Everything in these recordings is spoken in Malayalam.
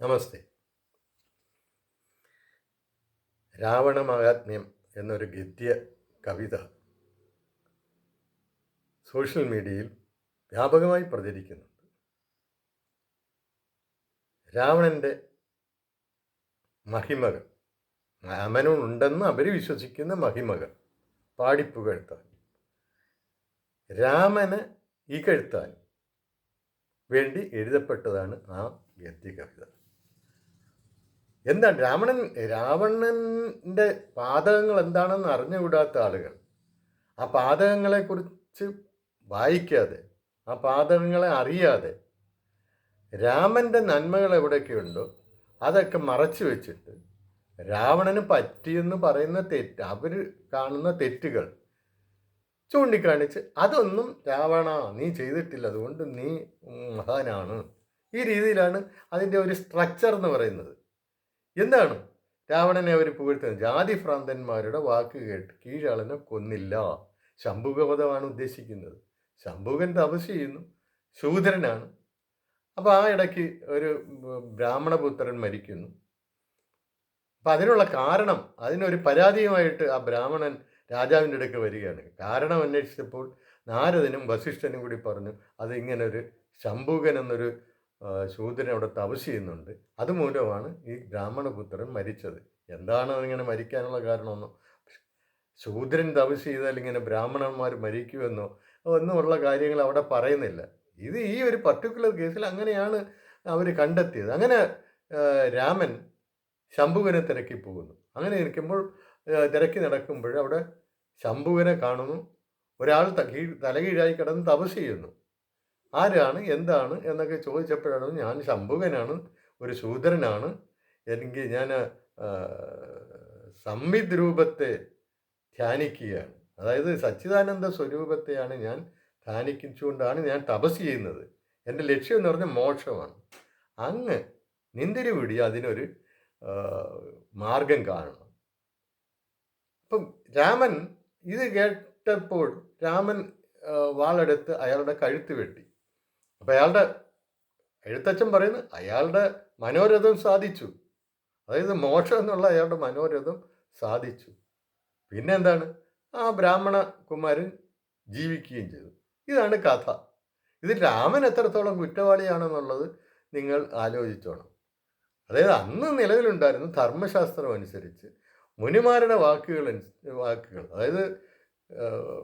നമസ്തേ. രാവണ മഹാത്മ്യം എന്നൊരു ഗദ്യ കവിത സോഷ്യൽ മീഡിയയിൽ വ്യാപകമായി പ്രചരിക്കുന്നുണ്ട്. രാവണന്റെ മഹിമകൾ രാമനുണ്ടെന്ന് അവർ വിശ്വസിക്കുന്ന മഹിമകൾ പാടിപ്പുകഴ്ത്താൻ രാമന് ഇകഴ്ത്താൻ വേണ്ടി എഴുതപ്പെട്ടതാണ് ആ ഗദ്യ കവിത. എന്താണ് രാവണൻ രാവണന്റെ പാതകങ്ങൾ എന്താണെന്ന് അറിഞ്ഞുകൂടാത്ത ആളുകൾ. ആ പാതകങ്ങളെക്കുറിച്ച് വായിക്കാതെ ആ പാതകങ്ങളെ അറിയാതെ രാമന്റെ നന്മകൾ എവിടെയൊക്കെയുണ്ടോ അതൊക്കെ മറച്ചു വെച്ചിട്ട് രാവണന് പറ്റിയെന്ന് പറയുന്ന തെറ്റ് അവർ കാണുന്ന തെറ്റുകൾ ചൂണ്ടിക്കാണിച്ച് അതൊന്നും രാവണ നീ ചെയ്തിട്ടില്ല അതുകൊണ്ട് നീ മഹാനാണ്. ഈ രീതിയിലാണ് അതിന്റെ ഒരു സ്ട്രക്ചർ എന്ന് പറയുന്നത്. എന്താണ്? രാവണനെ അവർ പുകഴ്ത്തുന്നത്. ജാതി ഭ്രാന്തന്മാരുടെ വാക്ക് കേട്ട് കീഴാളനെ കൊന്നില്ല. ശംഭുകവധമാണ് ഉദ്ദേശിക്കുന്നത്. ശംഭുകൻ തപസ് ചെയ്യുന്നു. ശൂദ്രനാണ്. അപ്പോൾ ആ ഇടയ്ക്ക് ഒരു ബ്രാഹ്മണപുത്രൻ മരിക്കുന്നു. അപ്പം അതിനുള്ള കാരണം അതിനൊരു പരാതിയുമായിട്ട് ആ ബ്രാഹ്മണൻ രാജാവിന്റെ അടുക്ക് വരികയാണ്. കാരണം അന്വേഷിച്ചപ്പോൾ നാരദനും വസിഷ്ഠനും കൂടി പറഞ്ഞു അത് ഇങ്ങനെ ശംഭുകൻ എന്നൊരു ശൂദ്രൻ അവിടെ തപസ് ചെയ്യുന്നുണ്ട്. അതുമൂലമാണ് ഈ ബ്രാഹ്മണപുത്രൻ മരിച്ചത്. എന്താണ് അതിങ്ങനെ മരിക്കാനുള്ള കാരണമെന്നോ? ശൂദ്രൻ തപസ് ചെയ്താൽ ഇങ്ങനെ ബ്രാഹ്മണന്മാർ മരിക്കുമെന്നോ? ഒന്നുമുള്ള കാര്യങ്ങൾ അവിടെ പറയുന്നില്ല. ഇത് ഈ ഒരു പർട്ടിക്കുലർ കേസിൽ അങ്ങനെയാണ് അവർ കണ്ടെത്തിയത്. അങ്ങനെ രാമൻ ശംഭുവിനെ തിരക്കി പോകുന്നു. അങ്ങനെ ഇരിക്കുമ്പോൾ തിരക്കി നടക്കുമ്പോൾ അവിടെ ശംഭുവിനെ കാണുന്നു. ഒരാൾ കീ തലകീഴായി കിടന്ന് തപസ് ചെയ്യുന്നു. ആരാണ് എന്താണ് എന്നൊക്കെ ചോദിച്ചപ്പോഴാണ് ഞാൻ ശംഭുകനാണ് ഒരു ശൂദ്രനാണ്. എനിക്ക് ഞാൻ സംവിദ് രൂപത്തെ ധ്യാനിക്കുകയാണ്. അതായത് സച്ചിദാനന്ദ സ്വരൂപത്തെയാണ് ഞാൻ ധ്യാനിച്ചുകൊണ്ടാണ് ഞാൻ തപസ് ചെയ്യുന്നത്. എന്റെ ലക്ഷ്യം എന്ന് പറഞ്ഞാൽ മോക്ഷമാണ്. അങ്ങ് നിന്തിരി വിടി അതിനൊരു മാർഗം കാണണം. അപ്പം രാമൻ ഇത് കേട്ടപ്പോൾ രാമൻ വാളെടുത്ത് അയാളുടെ കഴുത്ത് വെട്ടി. അപ്പം അയാളുടെ എഴുത്തച്ഛൻ പറയുന്നത് അയാളുടെ മനോരഥം സാധിച്ചു. അതായത് മോക്ഷം എന്നുള്ള അയാളുടെ മനോരഥം സാധിച്ചു. പിന്നെ എന്താണ്? ആ ബ്രാഹ്മണ കുമാരൻ ജീവിക്കുകയും ചെയ്തു. ഇതാണ് കഥ. ഇത് രാമൻ എത്രത്തോളം കുറ്റവാളിയാണെന്നുള്ളത് നിങ്ങൾ ആലോചിച്ചോണം. അതായത് അന്ന് നിലവിലുണ്ടായിരുന്ന ധർമ്മശാസ്ത്രം അനുസരിച്ച് മുനിമാരുടെ വാക്കുകൾ വാക്കുകൾ അതായത്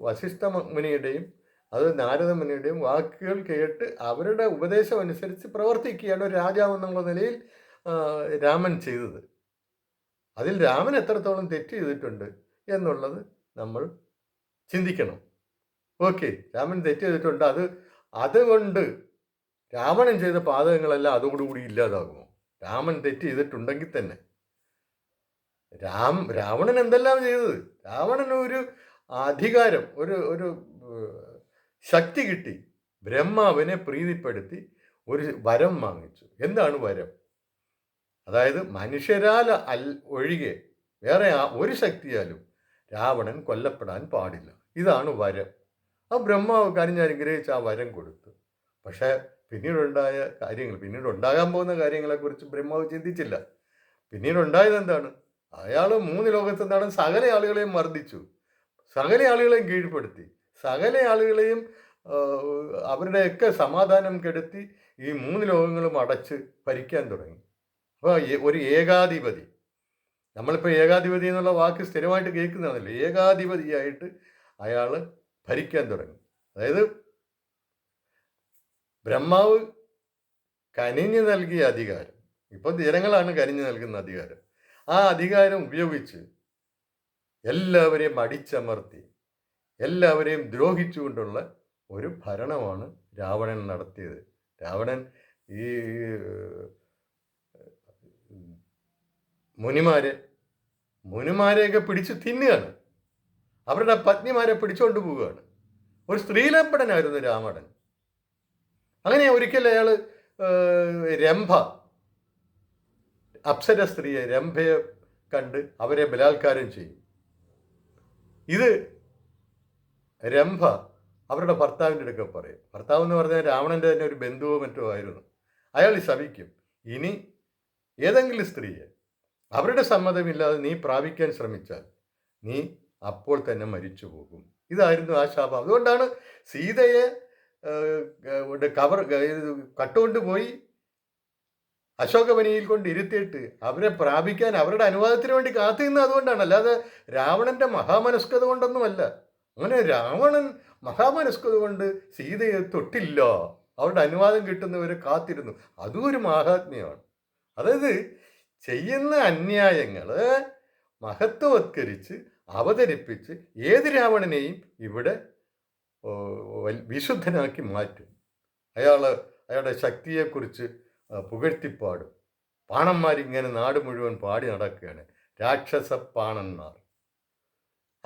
വശിഷ്ഠ മുനിയുടെയും അത് നാരദ മുനിയുടെയും വാക്കുകൾ കേട്ട് അവരുടെ ഉപദേശം അനുസരിച്ച് പ്രവർത്തിക്കുകയാണ് രാജാവ് എന്നുള്ള നിലയിൽ രാമൻ ചെയ്തത്. അതിൽ രാമൻ എത്രത്തോളം തെറ്റ് ചെയ്തിട്ടുണ്ട് എന്നുള്ളത് നമ്മൾ ചിന്തിക്കണം. ഓക്കെ രാമൻ തെറ്റ് ചെയ്തിട്ടുണ്ട്. അത് അതുകൊണ്ട് രാവണൻ ചെയ്ത പാതകങ്ങളെല്ലാം അതോടുകൂടി ഇല്ലാതാകുമോ? രാമൻ തെറ്റ് ചെയ്തിട്ടുണ്ടെങ്കിൽ തന്നെ. രാം രാവണൻ എന്തെല്ലാം ചെയ്തത്? രാവണൻ ഒരു അധികാരം ഒരു ഒരു ശക്തി കിട്ടി. ബ്രഹ്മാവിനെ പ്രീതിപ്പെടുത്തി ഒരു വരം വാങ്ങിച്ചു. എന്താണ് വരം? അതായത് മനുഷ്യരാൽ അൽ ഒഴികെ വേറെ ഒരു ശക്തിയാലും രാവണൻ കൊല്ലപ്പെടാൻ പാടില്ല. ഇതാണ് വരം. ആ ബ്രഹ്മാവ് കനിഞ്ഞ് അനുഗ്രഹിച്ച് ആ വരം കൊടുത്തു. പക്ഷേ പിന്നീടുണ്ടായ കാര്യങ്ങൾ പിന്നീട് ഉണ്ടാകാൻ പോകുന്ന കാര്യങ്ങളെക്കുറിച്ച് ബ്രഹ്മാവ് ചിന്തിച്ചില്ല. പിന്നീട് ഉണ്ടായത് എന്താണ് അയാൾ മൂന്ന് ലോകത്ത് എന്താണ് സകല ആളുകളെയും മർദ്ദിച്ചു. സകല ആളുകളെയും കീഴ്പ്പെടുത്തി. സകല ആളുകളെയും അവരുടെയൊക്കെ സമാധാനം കെടുത്തി ഈ മൂന്ന് ലോകങ്ങളും അടച്ച് ഭരിക്കാൻ തുടങ്ങി. അപ്പോൾ ഒരു ഏകാധിപതി നമ്മളിപ്പോൾ ഏകാധിപതി എന്നുള്ള വാക്ക് സ്ഥിരമായിട്ട് കേൾക്കുന്നതാണല്ലോ. ഏകാധിപതിയായിട്ട് അയാൾ ഭരിക്കാൻ തുടങ്ങി. അതായത് ബ്രഹ്മാവ് കനിഞ്ഞു നൽകിയ അധികാരം ഇപ്പോൾ ജനങ്ങളാണ് കനിഞ്ഞു നൽകുന്ന അധികാരം. ആ അധികാരം ഉപയോഗിച്ച് എല്ലാവരെയും അടിച്ചമർത്തി എല്ലാവരെയും ദ്രോഹിച്ചുകൊണ്ടുള്ള ഒരു ഭരണമാണ് രാവണൻ നടത്തിയത്. രാവണൻ ഈ മുനിമാരെ മുനിമാരെയൊക്കെ പിടിച്ച് തിന്നുകയാണ്. അവരുടെ പത്നിമാരെ പിടിച്ചുകൊണ്ട് പോവുകയാണ്. ഒരു സ്ത്രീലമ്പടനായിരുന്നു രാവണൻ. അങ്ങനെ ഒരിക്കൽ അയാൾ രംഭ അപ്സര സ്ത്രീയെ രംഭയെ കണ്ട് അവരെ ബലാത്കാരം ചെയ്യും. ഇത് രംഭ അവരുടെ ഭർത്താവിന്റെ അടുക്ക പറയും. ഭർത്താവ് എന്ന് പറഞ്ഞാൽ രാവണന്റെ തന്നെ ഒരു ബന്ധുവോ മറ്റോ ആയിരുന്നു. അയാൾ ശവിക്കും ഇനി ഏതെങ്കിലും സ്ത്രീയെ അവരുടെ സമ്മതമില്ലാതെ നീ പ്രാപിക്കാൻ ശ്രമിച്ചാൽ നീ അപ്പോൾ തന്നെ മരിച്ചു പോകും. ഇതായിരുന്നു ആ ശാപം. അതുകൊണ്ടാണ് സീതയെ കവർ കട്ടുകൊണ്ട് പോയി അശോകവനിയിൽ കൊണ്ട് ഇരുത്തിയിട്ട് അവരെ പ്രാപിക്കാൻ അവരുടെ അനുവാദത്തിന് വേണ്ടി കാത്തു അതുകൊണ്ടാണ്. അല്ലാതെ രാവണന്റെ മഹാമനസ്കത കൊണ്ടൊന്നുമല്ല. അങ്ങനെ രാവണൻ മഹാമനസ്കത കൊണ്ട് സീതയെ തൊട്ടില്ല. അവരുടെ അനുവാദം കിട്ടുന്നവരെ കാത്തിരുന്നു. അതും ഒരു മഹാത്മ്യമാണ്. അതായത് ചെയ്യുന്ന അന്യായങ്ങൾ മഹത്വവത്കരിച്ച് അവതരിപ്പിച്ച് ഏത് രാവണനെയും ഇവിടെ വിശുദ്ധനാക്കി മാറ്റും. അയാൾ അയാളുടെ ശക്തിയെക്കുറിച്ച് പുകഴ്ത്തിപ്പാടും. പാണന്മാരിങ്ങനെ നാട് മുഴുവൻ പാടി നടക്കുകയാണ്. രാക്ഷസ പാണന്മാർ.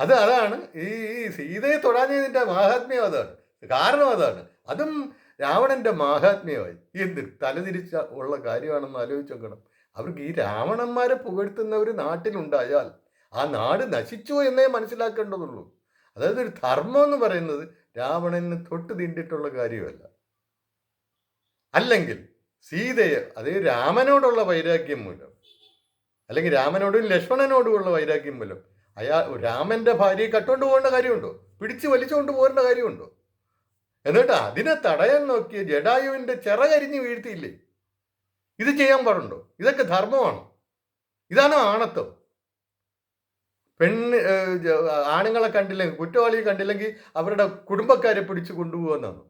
അത് അതാണ്. ഈ സീതയെ തൊടാഞ്ഞതിന്റെ മാഹാത്മ്യം അതാണ്. കാരണം അതാണ്. അതും രാവണന്റെ മാഹാത്മ്യമായി. എന്ത് തലതിരിച്ച ഉള്ള കാര്യമാണെന്ന് ആലോചിച്ച് നോക്കണം. അവർക്ക് ഈ രാവണന്മാരെ പുകഴ്ത്തുന്ന ഒരു നാട്ടിലുണ്ടായാൽ ആ നാട് നശിച്ചു എന്നേ മനസ്സിലാക്കേണ്ടതുള്ളൂ. അതായത് ഒരു ധർമ്മം എന്ന് പറയുന്നത് രാവണന് തൊട്ട് തിണ്ടിട്ടുള്ള കാര്യമല്ല. അല്ലെങ്കിൽ സീതയെ അത് രാമനോടുള്ള വൈരാഗ്യം മൂലം അല്ലെങ്കിൽ രാമനോടും ലക്ഷ്മണനോടുമുള്ള വൈരാഗ്യം മൂലം അയാൾ രാമന്റെ ഭാര്യയെ കട്ടുകൊണ്ട് പോകേണ്ട കാര്യമുണ്ടോ? പിടിച്ച് വലിച്ചുകൊണ്ട് പോകേണ്ട കാര്യമുണ്ടോ? എന്നിട്ട് അതിനെ തടയാൻ നോക്കിയ ജഡായുവിന്റെ ചിറകരിഞ്ഞ് വീഴ്ത്തിയില്ലേ? ഇത് ചെയ്യാൻ പാടുണ്ടോ? ഇതൊക്കെ ധർമ്മമാണ്. ഇതാണ് ആണത്വം. പെണ്ണ് ആണുങ്ങളെ കണ്ടില്ലെങ്കിൽ കുറ്റവാളിയെ കണ്ടില്ലെങ്കിൽ അവരുടെ കുടുംബക്കാരെ പിടിച്ചു കൊണ്ടുപോകുന്നതാണ്.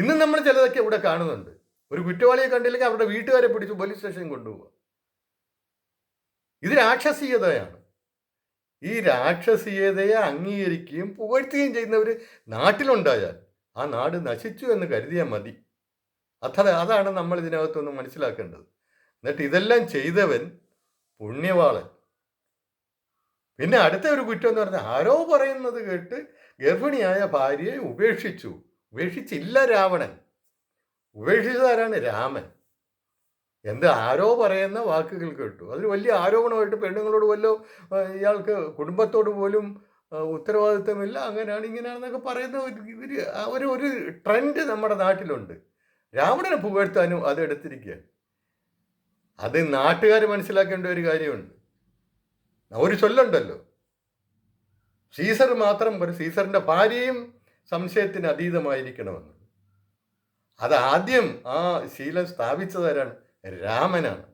ഇന്നും നമ്മൾ ചിലതൊക്കെ ഇവിടെ കാണുന്നുണ്ട്. ഒരു കുറ്റവാളിയെ കണ്ടില്ലെങ്കിൽ അവരുടെ വീട്ടുകാരെ പിടിച്ച് പോലീസ് സ്റ്റേഷനിൽ കൊണ്ടുപോകുക ഇത് രാക്ഷസീയതയാണ്. ഈ രാക്ഷസീയതയെ അംഗീകരിക്കുകയും പുകഴ്ത്തുകയും ചെയ്യുന്നവർ നാട്ടിലുണ്ടായാൽ ആ നാട് നശിച്ചു എന്ന് കരുതിയാൽ മതി. അത്ര അതാണ് നമ്മൾ ഇതിനകത്തൊന്ന് മനസ്സിലാക്കേണ്ടത്. എന്നിട്ട് ഇതെല്ലാം ചെയ്തവൻ പുണ്യവാളൻ. പിന്നെ അടുത്ത ഒരു കുറ്റം എന്ന് പറഞ്ഞാൽ ആരോ പറയുന്നത് കേട്ട് ഗർഭിണിയായ ഭാര്യയെ ഉപേക്ഷിച്ചു. ഉപേക്ഷിച്ചില്ല രാവണൻ. ഉപേക്ഷിച്ചതാരാണ് രാമൻ. എന്ത് ആരോ പറയുന്ന വാക്കുകൾ കേട്ടു. അതിൽ വലിയ ആരോപണമായിട്ട് പെണ്ണുങ്ങളോട് വല്ലോ ഇയാൾക്ക് കുടുംബത്തോട് പോലും ഉത്തരവാദിത്വമില്ല അങ്ങനെയാണ് ഇങ്ങനെയാണെന്നൊക്കെ പറയുന്ന ഒരു ഒരു ഒരു ട്രെൻഡ് നമ്മുടെ നാട്ടിലുണ്ട്. രാവണനെ പുകഴ്ത്താനും അത് അത് നാട്ടുകാർ മനസ്സിലാക്കേണ്ട ഒരു കാര്യമുണ്ട്. ഒരു ചൊല്ലുണ്ടല്ലോ. സീസർ മാത്രം ഒരു സീസറിന്റെ ഭാര്യയും സംശയത്തിന് അതീതമായിരിക്കണമെന്ന്. അത് ആദ്യം ആ ശീലം സ്ഥാപിച്ചതാരാണ്? രാമനാണ്.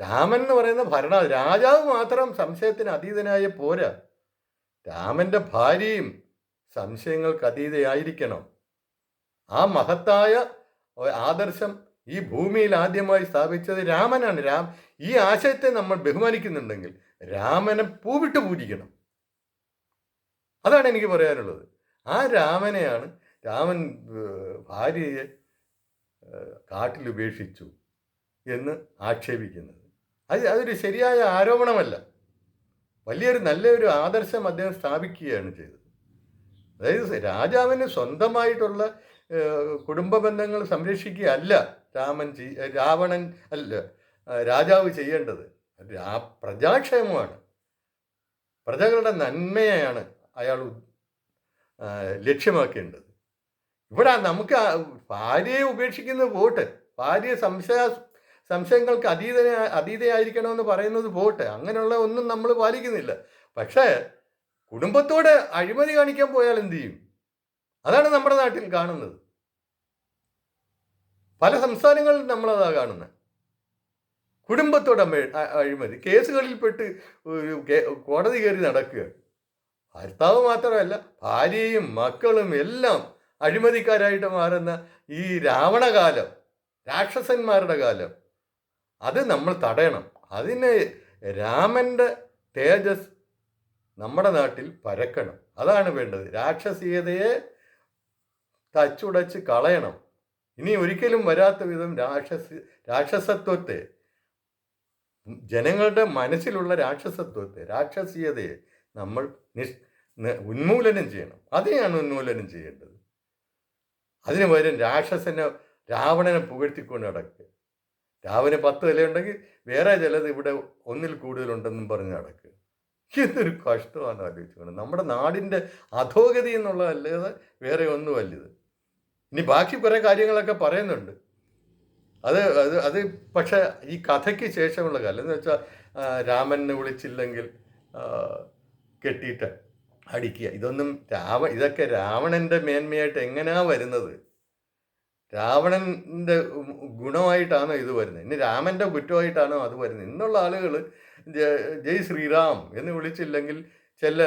രാമൻ എന്ന് പറയുന്ന ഭരണ രാജാവ് മാത്രം സംശയത്തിന് അതീതനായ പോരാ. രാമന്റെ ഭാര്യയും സംശയങ്ങൾക്ക് അതീതയായിരിക്കണം. ആ മഹത്തായ ആദർശം ഈ ഭൂമിയിൽ ആദ്യമായി സ്ഥാപിച്ചത് രാമനാണ്. രാം ഈ ആശയത്തെ നമ്മൾ ബഹുമാനിക്കുന്നുണ്ടെങ്കിൽ രാമനെ പൂവിട്ട് പൂജിക്കണം. അതാണ് എനിക്ക് പറയാനുള്ളത്. ആ രാമനെയാണ് രാമൻ ഭാര്യയെ ഉപേക്ഷിച്ചു എന്ന് ആക്ഷേപിക്കുന്നത്. അത് അതൊരു ശരിയായ ആരോപണമല്ല. വലിയൊരു നല്ലൊരു ആദർശം അദ്ദേഹം സ്ഥാപിക്കുകയാണ് ചെയ്തത്. അതായത് രാജാവിന് സ്വന്തമായിട്ടുള്ള കുടുംബ ബന്ധങ്ങൾ സംരക്ഷിക്കുകയല്ല രാമൻ ചെയ് രാവണൻ അല്ല രാജാവ് ചെയ്യേണ്ടത്. രാ പ്രജാക്ഷേമമാണ്. പ്രജകളുടെ നന്മയാണ് അയാൾ ആ, ലക്ഷ്യമാക്കേണ്ടത്. ഇവിടെ നമുക്ക് ഭാര്യയെ ഉപേക്ഷിക്കുന്നത് വോട്ട് ഭാര്യ സംശയ സംശയങ്ങൾക്ക് അതീതന അതീതയായിരിക്കണമെന്ന് പറയുന്നത് വോട്ട്. അങ്ങനെയുള്ള ഒന്നും നമ്മൾ പാലിക്കുന്നില്ല. പക്ഷേ കുടുംബത്തോട് അഴിമതി കാണിക്കാൻ പോയാൽ എന്ത് ചെയ്യും? അതാണ് നമ്മുടെ നാട്ടിൽ കാണുന്നത്. പല സംസ്ഥാനങ്ങളിൽ നമ്മളതാ കാണുന്നത് കുടുംബത്തോട് കേസുകളിൽ അഴിമതി. കേസുകളിൽപ്പെട്ട് ഒരു കോടതി കയറി നടക്കുക. ഭർത്താവ് മാത്രമല്ല ഭാര്യയും മക്കളും എല്ലാം അഴിമതിക്കാരായിട്ട് മാറുന്ന ഈ രാവണകാലം രാക്ഷസന്മാരുടെ കാലം അത് നമ്മൾ തടയണം. അതിന് രാമന്റെ തേജസ് നമ്മുടെ നാട്ടിൽ പരക്കണം. അതാണ് വേണ്ടത്. രാക്ഷസീയതയെ തച്ചുടച്ച് കളയണം. ഇനി ഒരിക്കലും വരാത്ത വിധം രാക്ഷസ രാക്ഷസത്വത്തെ ജനങ്ങളുടെ മനസ്സിലുള്ള രാക്ഷസത്വത്തെ രാക്ഷസീയതയെ നമ്മൾ നിഷ് ഉന്മൂലനം ചെയ്യണം. അതിനെയാണ് ഉന്മൂലനം ചെയ്യേണ്ടത്. അതിന് പകരം രാക്ഷസനെ രാവണനെ പുകഴ്ത്തിക്കൊണ്ട് നടക്കുക രാവിന് പത്ത് വിലയുണ്ടെങ്കിൽ വേറെ ചിലത് ഇവിടെ ഒന്നിൽ കൂടുതലുണ്ടെന്നും പറഞ്ഞ് നടക്കുക എന്തൊരു കഷ്ടമാണ് ആലോചിച്ചുകൊണ്ട് നമ്മുടെ നാടിന്റെ അധോഗതി എന്നുള്ളതല്ലാതെ വേറെ ഒന്നുമല്ല ഇത് ഇനി ബാക്കി കുറേ കാര്യങ്ങളൊക്കെ പറയുന്നുണ്ട്. അത് അത് അത് പക്ഷേ ഈ കഥയ്ക്ക് ശേഷമുള്ള കാലം എന്ന് വെച്ചാൽ രാമനെ വിളിച്ചില്ലെങ്കിൽ കെട്ടിയിട്ട് അടിക്കുക. ഇതൊന്നും രാവ ഇതൊക്കെ രാവണന്റെ മേന്മയായിട്ട് എങ്ങനെയാ വരുന്നത്? രാവണന്റെ ഗുണമായിട്ടാണോ ഇത് വരുന്നത്? ഇനി രാമന്റെ കുറ്റമായിട്ടാണോ അത് വരുന്നത്? ഇന്നുള്ള ആളുകൾ ജയ് ശ്രീറാം എന്ന് വിളിച്ചില്ലെങ്കിൽ ചില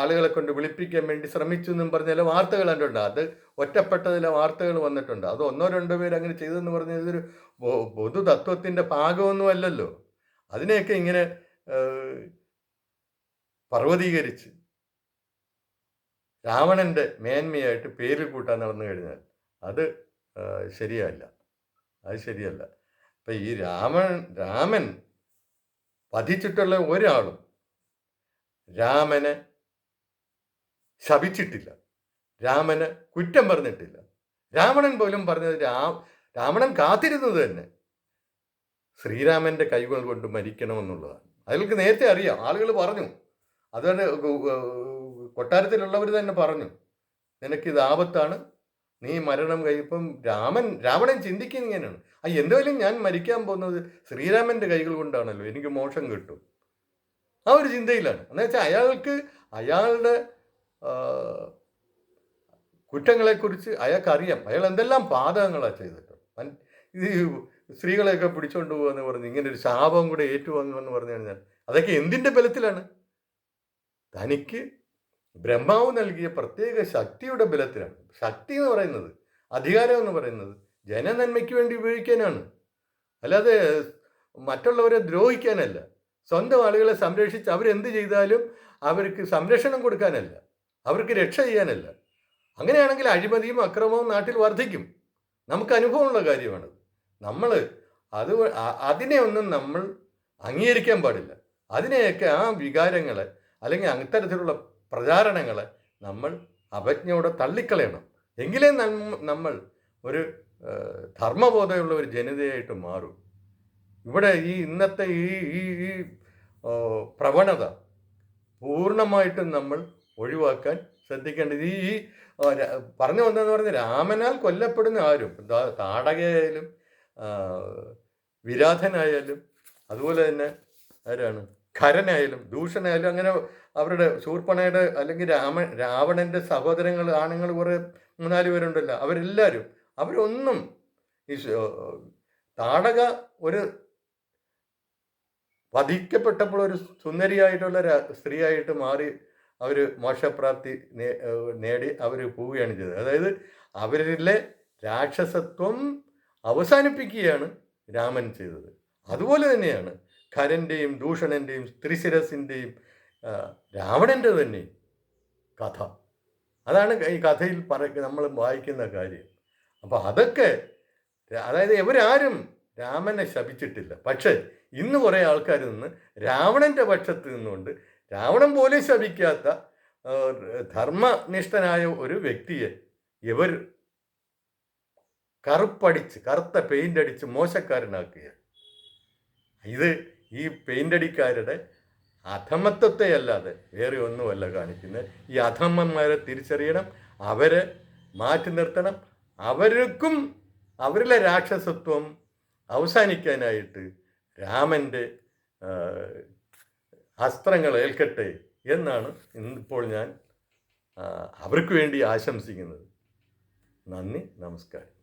ആളുകളെ കൊണ്ട് വിളിപ്പിക്കാൻ വേണ്ടി ശ്രമിച്ചു എന്നും പറഞ്ഞ ചില വാർത്തകൾ കണ്ടിട്ടുണ്ട്. അത് ഒറ്റപ്പെട്ട ചില വാർത്തകൾ വന്നിട്ടുണ്ട്. അത് ഒന്നോ രണ്ടോ പേര് അങ്ങനെ ചെയ്തെന്ന് പറഞ്ഞാൽ ഇതൊരു പൊതു തത്വത്തിന്റെ ഭാഗമൊന്നും അല്ലല്ലോ. അതിനെയൊക്കെ ഇങ്ങനെ പർവതീകരിച്ച് രാവണന്റെ മേന്മയായിട്ട് പേര് കൂട്ടാൻ നടന്നു കഴിഞ്ഞാൽ അത് ശരിയല്ല. അത് ശരിയല്ല. അപ്പൊ ഈ രാമൻ രാമൻ വധിച്ചിട്ടുള്ള ഒരാളും രാമനെ ശപിച്ചിട്ടില്ല. രാമന് കുറ്റം പറഞ്ഞിട്ടില്ല. രാവണൻ പോലും പറഞ്ഞത് രാ രാവണൻ കാത്തിരുന്നത് തന്നെ ശ്രീരാമന്റെ കൈകൾ കൊണ്ട് മരിക്കണമെന്നുള്ളതാണ്. അതിലേക്ക് നേരത്തെ അറിയാം. ആളുകൾ പറഞ്ഞു. അതുകൊണ്ട് കൊട്ടാരത്തിലുള്ളവർ തന്നെ പറഞ്ഞു നിനക്കിത് ആപത്താണ്. നീ മരണം കഴിയപ്പം രാമൻ രാവണൻ ചിന്തിക്കുന്ന ഇങ്ങനെയാണ്. ആ എന്തായാലും ഞാൻ മരിക്കാൻ പോകുന്നത് ശ്രീരാമന്റെ കൈകൾ കൊണ്ടാണല്ലോ. എനിക്ക് മോശം കിട്ടും. ആ ഒരു ചിന്തയിലാണ്. എന്ന് വെച്ചാൽ അയാൾക്ക് അയാളുടെ കുറ്റങ്ങളെക്കുറിച്ച് അയാൾക്കറിയാം. അയാൾ എന്തെല്ലാം പാതകങ്ങളാണ് ചെയ്തിട്ട്. ഇത് സ്ത്രീകളെയൊക്കെ പിടിച്ചുകൊണ്ട് പോകുമെന്ന് പറഞ്ഞ് ഇങ്ങനെ ഒരു ശാപം കൂടെ ഏറ്റുവാങ്ങുമെന്ന് പറഞ്ഞു കഴിഞ്ഞാൽ അതൊക്കെ എന്തിന്റെ ബലത്തിലാണ്? തനിക്ക് ബ്രഹ്മാവ് നൽകിയ പ്രത്യേക ശക്തിയുടെ ബലത്തിലാണ്. ശക്തി എന്ന് പറയുന്നത് അധികാരം എന്ന് പറയുന്നത് ജനനന്മയ്ക്ക് വേണ്ടി ഉപയോഗിക്കാനാണ്. അല്ലാതെ മറ്റുള്ളവരെ ദ്രോഹിക്കാനല്ല. സ്വന്തം ആളുകളെ സംരക്ഷിച്ച് അവരെന്ത് ചെയ്താലും അവർക്ക് സംരക്ഷണം കൊടുക്കാനല്ല. അവർക്ക് രക്ഷ ചെയ്യാനല്ല. അങ്ങനെയാണെങ്കിൽ അഴിമതിയും അക്രമവും നാട്ടിൽ വർദ്ധിക്കും നമുക്ക് അനുഭവമുള്ള കാര്യമാണ്. നമ്മൾ അത് അതിനെ ഒന്നും നമ്മൾ അംഗീകരിക്കാൻ പാടില്ല. അതിനെയൊക്കെ ആ വികാരങ്ങളെ അല്ലെങ്കിൽ അത്തരത്തിലുള്ള പ്രചാരണങ്ങളെ നമ്മൾ അവജ്ഞയോടെ തള്ളിക്കളയണം. എങ്കിലേ നമ്മ- നമ്മൾ ഒരു ധർമ്മബോധമുള്ള ഒരു ജനതയായിട്ട് മാറും. ഇവിടെ ഈ ഇന്നത്തെ ഈ ഈ ഈ പ്രവണത പൂർണമായിട്ടും നമ്മൾ ഒഴിവാക്കാൻ ശ്രദ്ധിക്കേണ്ടത് ഈ പറഞ്ഞു വന്നതെന്ന് പറഞ്ഞാൽ രാമനാൽ കൊല്ലപ്പെടുന്ന ആരും താടകയായാലും വിരാധനായാലും അതുപോലെ തന്നെ ആരാണ്? ഖരനായാലും ദൂഷനായാലും അങ്ങനെ അവരുടെ ശൂർപ്പണയുടെ അല്ലെങ്കിൽ രാമ രാവണന്റെ സഹോദരങ്ങൾ ആണുങ്ങൾ കുറെ മൂന്നാൽ പേരുണ്ടല്ലോ. അവരെല്ലാവരും അവരൊന്നും ഈ താടക ഒരു വധിക്കപ്പെട്ടപ്പോൾ ഒരു സുന്ദരിയായിട്ടുള്ള സ്ത്രീയായിട്ട് മാറി അവർ ഏഹ് നേടി അവർ പോവുകയാണ് ചെയ്തത്. അതായത് അവരിലെ രാക്ഷസത്വം അവസാനിപ്പിക്കുകയാണ് രാമൻ ചെയ്തത്. അതുപോലെ തന്നെയാണ് ഖരന്റെയും ദൂഷണന്റെയും ത്രിശിരസിന്റെയും രാവണന്റെ തന്നെ കഥ. അതാണ് ഈ കഥയിൽ പറ നമ്മൾ വായിക്കുന്ന കാര്യം. അപ്പോൾ അതൊക്കെ അതായത് ഇവരാരും രാമനെ ശപിച്ചിട്ടില്ല. പക്ഷേ ഇന്ന് കുറേ ആൾക്കാർ നിന്ന് രാവണന്റെ പക്ഷത്ത് നിന്നുകൊണ്ട് രാവണൻ പോലും ശപിക്കാത്ത ധർമ്മനിഷ്ഠനായ ഒരു വ്യക്തിയെ ഇവർ കറുപ്പടിച്ച് കറുത്ത പെയിന്റ് അടിച്ച് മോശക്കാരനാക്കുക ഇത് ഈ പെയിന്റ് അടിക്കാരുടെ അധമത്വത്തെ അല്ലാതെ വേറെ ഒന്നുമല്ല കാണിക്കുന്നത്. ഈ അധമന്മാരെ തിരിച്ചറിയണം അവരെ മാറ്റി നിർത്തണം. അവർക്കും അവരിലെ രാക്ഷസത്വം അവസാനിക്കാനായിട്ട് രാമന്റെ അസ്ത്രങ്ങൾ ഏൽക്കട്ടെ എന്നാണ് ഇന്നിപ്പോൾ ഞാൻ അവർക്ക് വേണ്ടി ആശംസിക്കുന്നത്. നന്ദി നമസ്കാരം.